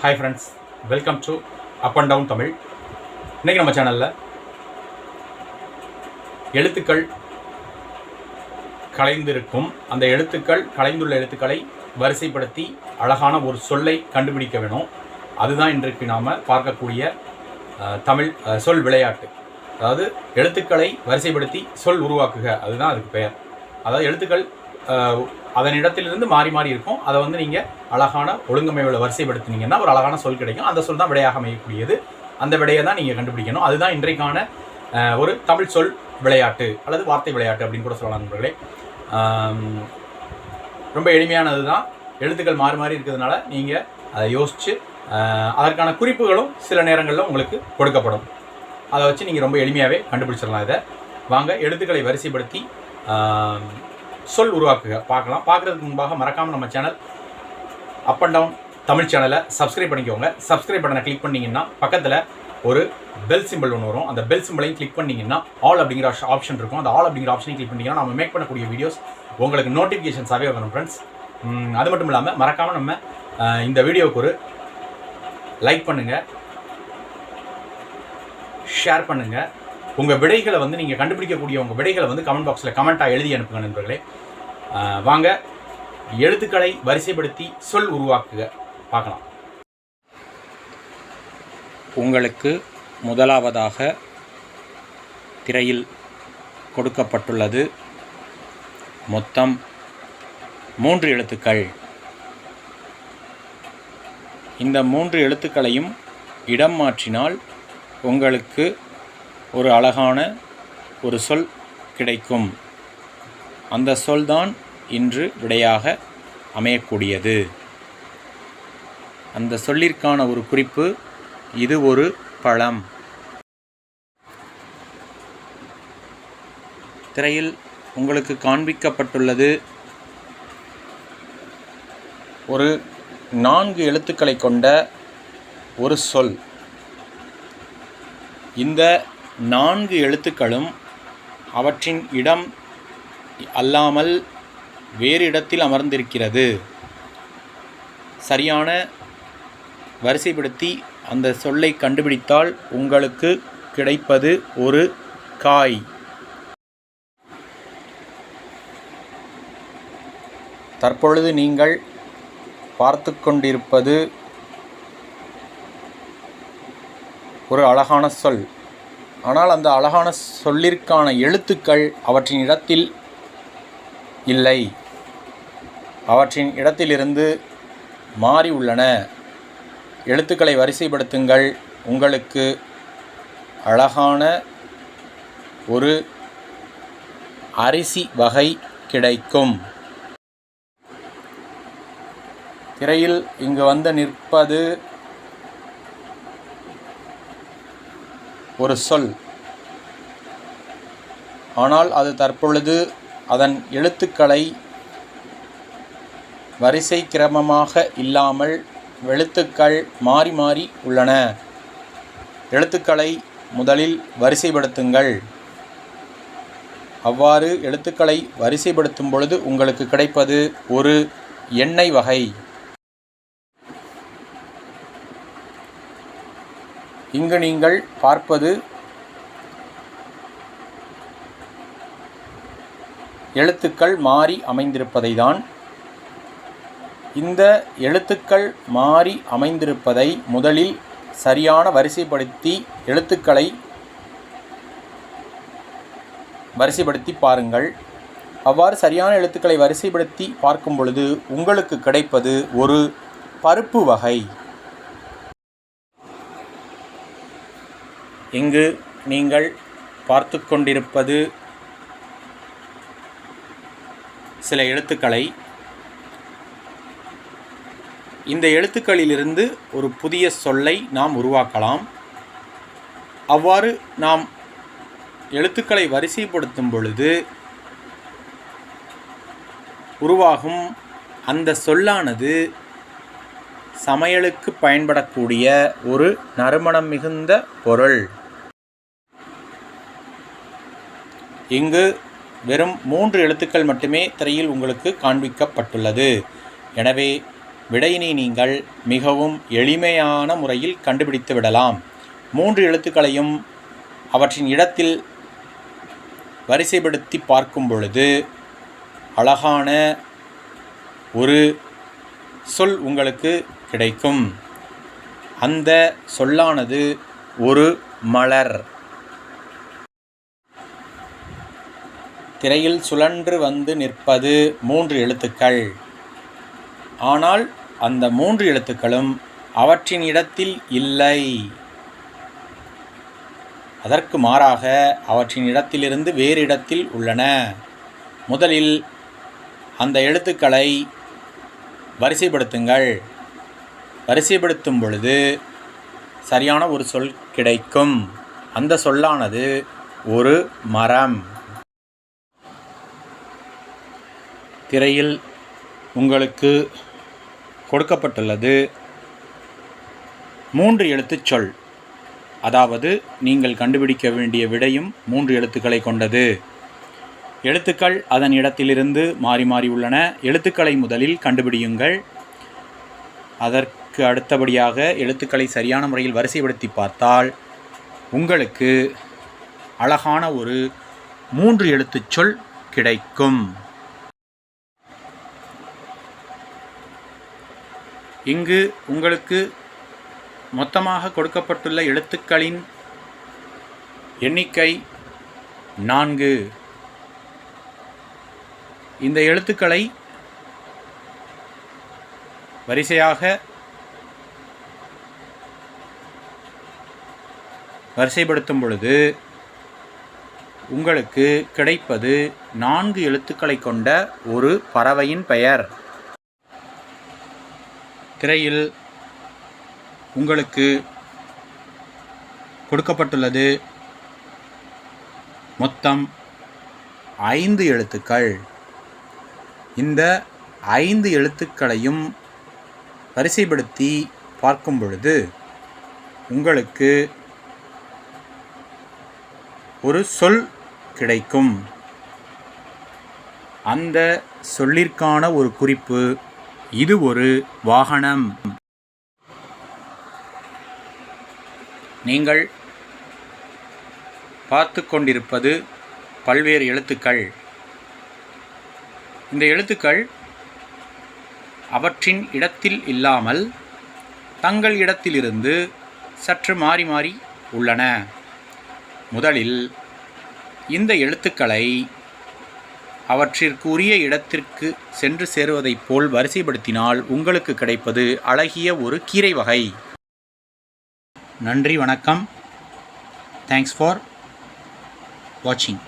Hi friends welcome to up and down Tamil இன்றைக்கி நம்ம சேனலில் எழுத்துக்கள் கலைந்திருக்கும். அந்த எழுத்துக்கள் கலைந்துள்ள எழுத்துக்களை வரிசைப்படுத்தி அழகான ஒரு சொல்லை கண்டுபிடிக்க வேணும். அதுதான் இன்றைக்கு நாம் பார்க்கக்கூடிய தமிழ் சொல் விளையாட்டு. அதாவது எழுத்துக்களை வரிசைப்படுத்தி சொல் உருவாக்குக. அதுதான் அதுக்கு பெயர். அதாவது எழுத்துக்கள் அதன் இடத்திலிருந்து மாறி மாறி இருக்கும். அதை வந்து நீங்கள் அழகான ஒழுங்கமைவில் வரிசைப்படுத்தினீங்கன்னா ஒரு அழகான சொல் கிடைக்கும். அந்த சொல் தான் விடையாக அமையக்கூடியது. அந்த விடையை தான் நீங்கள் கண்டுபிடிக்கணும். அதுதான் இன்றைக்கான ஒரு தமிழ் சொல் விளையாட்டு அல்லது வார்த்தை விளையாட்டு அப்படின்னு கூட சொல்லலாம் நண்பர்களே. ரொம்ப எளிமையானது தான். எழுத்துக்கள் மாறி மாறி இருக்கிறதுனால நீங்கள் அதை யோசித்து அதற்கான குறிப்புகளும் சில நேரங்களில் உங்களுக்கு கொடுக்கப்படும். அதை வச்சு நீங்கள் ரொம்ப எளிமையாகவே கண்டுபிடிச்சிடலாம் இதை. வாங்க எழுத்துக்களை வரிசைப்படுத்தி சொல் உருவாக்குக. பார்க்கலாம். பார்க்குறதுக்கு முன்பாக மறக்காமல் நம்ம channel up and down Tamil சேனலை சப்ஸ்கிரைப் பண்ணிக்கோங்க. சப்ஸ்கிரைப் பட்டனை கிளிக் பண்ணிங்கன்னா பக்கத்தில் ஒரு பெல் சிம்பிள் ஒன்று வரும். அந்த பெல் சிம்பிளையும் கிளிக் பண்ணிங்கன்னா ஆல் அப்படிங்கிற ஆப்ஷன் இருக்கும். அந்த ஆல் அப்படிங்கிற ஆப்ஷனையும் கிளிக் பண்ணிங்கன்னா நம்ம மேக் பண்ணக்கூடிய வீடியோஸ் உங்களுக்கு நோட்டிஃபிகேஷன்ஸாகவே வரும் ஃப்ரெண்ட்ஸ் அது மட்டும் இல்லாமல் மறக்காமல் நம்ம இந்த வீடியோவுக்கு ஒரு லைக் பண்ணுங்கள் ஷேர் பண்ணுங்கள் உங்கள் விடைகளை வந்து நீங்கள் கண்டுபிடிக்கக்கூடிய உங்கள் விடைகளை வந்து கமெண்ட் பாக்ஸில் கமெண்ட்டாக எழுதி அனுப்புங்க நண்பர்களே. வாங்க. எழுத்துக்களை வரிசைப்படுத்தி சொல் உருவாக்குக. பார்க்கலாம். உங்களுக்கு முதலாவதாக திரையில் கொடுக்கப்பட்டுள்ளது மொத்தம் மூன்று எழுத்துக்கள். இந்த மூன்று எழுத்துக்களையும் இடம் மாற்றினால் உங்களுக்கு ஒரு அழகான ஒரு சொல் கிடைக்கும். அந்த சொல்தான் இன்று விடையாக அமையக்கூடியது. அந்த சொல்லிற்கான ஒரு குறிப்பு இது ஒரு பழம். திரையில் உங்களுக்கு காண்பிக்கப்பட்டுள்ளது ஒரு நான்கு எழுத்துக்களை கொண்ட ஒரு சொல். இந்த நான்கு எழுத்துக்களும் அவற்றின் இடம் அல்லாமல் வேறு இடத்தில் அமர்ந்திருக்கிறது. சரியான வரிசைப்படுத்தி அந்த சொல்லை கண்டுபிடித்தால் உங்களுக்கு கிடைப்பது ஒரு காய். தற்பொழுது நீங்கள் பார்த்து கொண்டிருப்பது ஒரு அழகான சொல். ஆனால் அந்த அழகான சொல்லிற்கான எழுத்துக்கள் அவற்றின் இடத்தில் இல்லை. அவற்றின் இடத்திலிருந்து மாறி உள்ளன. எழுத்துக்களை வரிசைப்படுத்துங்கள். உங்களுக்கு அழகான ஒரு அரிசி வகை கிடைக்கும். திரையில் இங்கு வந்து நிற்பது ஒரு சொல். ஆனால் அது தற்பொழுது அதன் எழுத்துக்களை வரிசை கிரமமாக இல்லாமல் எழுத்துக்கள் மாறி மாறி உள்ளன. எழுத்துக்களை முதலில் வரிசைப்படுத்துங்கள். அவ்வாறு எழுத்துக்களை வரிசைப்படுத்தும் பொழுது உங்களுக்கு கிடைப்பது ஒரு எண்ணெய் வகை. இங்கு நீங்கள் பார்ப்பது எழுத்துக்கள் மாறி அமைந்திருப்பதை தான் இந்த எழுத்துக்கள் மாறி அமைந்திருப்பதை முதலில் சரியான வரிசைப்படுத்தி எழுத்துக்களை வரிசைப்படுத்தி பாருங்கள். அவ்வாறு சரியான எழுத்துக்களை வரிசைப்படுத்தி பார்க்கும் பொழுது உங்களுக்கு கிடைப்பது ஒரு பருப்பு வகை. இங்கு நீங்கள் பார்த்து கொண்டிருப்பது சில எழுத்துக்களை. இந்த எழுத்துக்களிலிருந்து ஒரு புதிய சொல்லை நாம் உருவாக்கலாம். அவ்வாறு நாம் எழுத்துக்களை வரிசைப்படுத்தும் பொழுது உருவாகும் அந்த சொல்லானது சமையலுக்கு பயன்படக்கூடிய ஒரு நறுமணம் மிகுந்த பொருள். இங்கு வெறும் மூன்று எழுத்துக்கள் மட்டுமே திரையில் உங்களுக்கு காண்பிக்கப்பட்டுள்ளது. எனவே விடையினை நீங்கள் மிகவும் எளிமையான முறையில் கண்டுபிடித்து விடலாம். மூன்று எழுத்துக்களையும் அவற்றின் இடத்தில் வரிசைப்படுத்தி பார்க்கும் பொழுது அழகான ஒரு சொல் உங்களுக்கு கிடைக்கும். அந்த சொல்லானது ஒரு மலர். திரையில் சுழன்று வந்து நிற்பது மூன்று எழுத்துக்கள். ஆனால் அந்த மூன்று எழுத்துக்களும் அவற்றின் இடத்தில் இல்லை. அதற்கு மாறாக அவற்றின் இடத்திலிருந்து வேறு இடத்தில் உள்ளன. முதலில் அந்த எழுத்துக்களை வரிசைப்படுத்துங்கள். வரிசைப்படுத்தும் பொழுது சரியான ஒரு சொல் கிடைக்கும். அந்த சொல்லானது ஒரு மரம். திரையில் உங்களுக்கு கொடுக்கப்பட்டுள்ளது மூன்று எழுத்துச் சொல். அதாவது நீங்கள் கண்டுபிடிக்க வேண்டிய விடையும் மூன்று எழுத்துக்களை கொண்டது. எழுத்துக்கள் அதன் இடத்திலிருந்து மாறி மாறி உள்ளன. எழுத்துக்களை முதலில் கண்டுபிடியுங்கள். அதற்கு அடுத்தபடியாக எழுத்துக்களை சரியான முறையில் வரிசைப்படுத்தி பார்த்தால் உங்களுக்கு அழகான ஒரு மூன்று எழுத்துச் சொல் கிடைக்கும். இங்கு உங்களுக்கு மொத்தமாக கொடுக்கப்பட்டுள்ள எழுத்துக்களின் எண்ணிக்கை நான்கு. இந்த எழுத்துக்களை வரிசையாக வரிசைப்படுத்தும் பொழுது உங்களுக்கு கிடைப்பது நான்கு எழுத்துக்களை கொண்ட ஒரு பறவையின் பெயர். திரையில் உங்களுக்கு கொடுக்கப்பட்டுள்ளது மொத்தம் ஐந்து எழுத்துக்கள். இந்த ஐந்து எழுத்துக்களையும் வரிசைப்படுத்தி பார்க்கும் பொழுது உங்களுக்கு ஒரு சொல் கிடைக்கும். அந்த சொல்லிற்கான ஒரு குறிப்பு இது ஒரு வாகனம். நீங்கள் பார்த்து கொண்டிருப்பது பல்வேறு எழுத்துக்கள். இந்த எழுத்துக்கள் அவற்றின் இடத்தில் இல்லாமல் தங்கள் இடத்திலிருந்து சற்று மாறி மாறி உள்ளன. முதலில் இந்த எழுத்துக்களை அவற்றிற்குரிய இடத்திற்கு சென்று சேருவதைப் போல் வரிசைப்படுத்தினால் உங்களுக்கு கிடைப்பது அழகிய ஒரு கீரை வகை. நன்றி வணக்கம். தேங்க்ஸ் ஃபார் வாட்சிங்